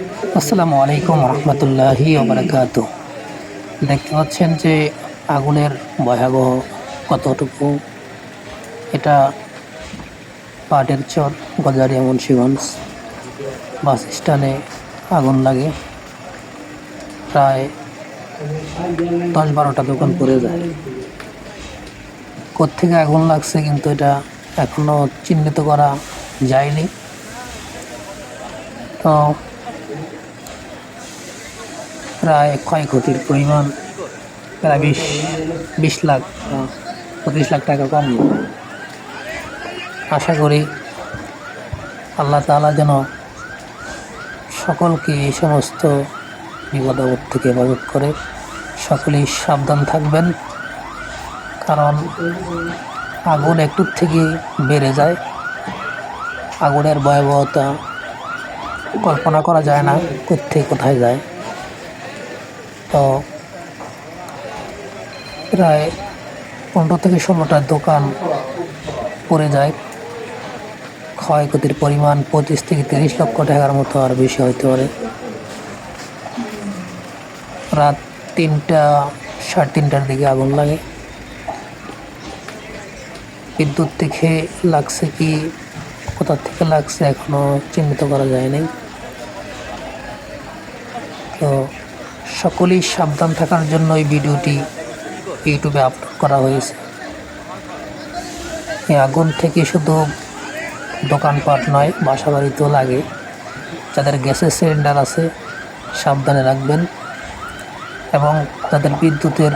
আসসালামু আলাইকুম রহমতুল্লাহি ওবরাকাত দেখতে পাচ্ছেন যে আগুনের ভয়াবহ কতটুকু এটা পাটের চর, গজারিয়া মুন্সিগঞ্জ বাস স্ট্যান্ডে আগুন লাগে। প্রায় দশ বারোটা দোকান পড়ে যায়। কোত্থেকে আগুন লাগছে কিন্তু এটা এখনও চিহ্নিত করা যায়নি। তো প্রায় ক্ষয়ক্ষতির পরিমাণ প্রায় বিশ বিশ লাখ, পঁচিশ লাখ টাকা কম। আশা করি আল্লাহ তাআলা যেন সকলকে এই সমস্ত বিপদ আপদ থেকে হেফাজত করে। সকলেই সাবধান থাকবেন, কারণ আগুন একটু থেকে বেড়ে যায়। আগুনের ভয়াবহতা কল্পনা করা যায় না কোথায় কোথায় যায়। তো প্রায় পনেরো থেকে ষোলোটা দোকান পড়ে যায়। ক্ষয়ক্ষতির পরিমাণ পঁচিশ থেকে তিরিশ লক্ষ টাকার মতো আর বেশি হতে পারে। রাত তিনটা, সাড়ে তিনটার দিকে আগুন লাগে। বিদ্যুৎ থেকে লাগছে কি কোথা থেকে লাগছে এখনও চিহ্নিত করা যায় নাই। তো সকলেই সাবধান থাকার জন্য এই ভিডিওটি ইউটিউবে আপলোড করা হয়েছে। এই আগুন থেকে শুধু দোকানপাট নয় বাসা বাড়িতেও লাগে। যাদের গ্যাসের সিলিন্ডার আছে, সাবধানে রাখবেন। এবং তাদের বিদ্যুতের,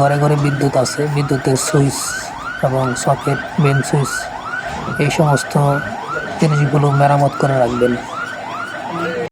ঘরে ঘরে বিদ্যুৎ আছে, বিদ্যুতের সুইচ এবং সকেট মেন সুইচ এই সমস্ত জিনিসগুলো মেরামত করে রাখবেন।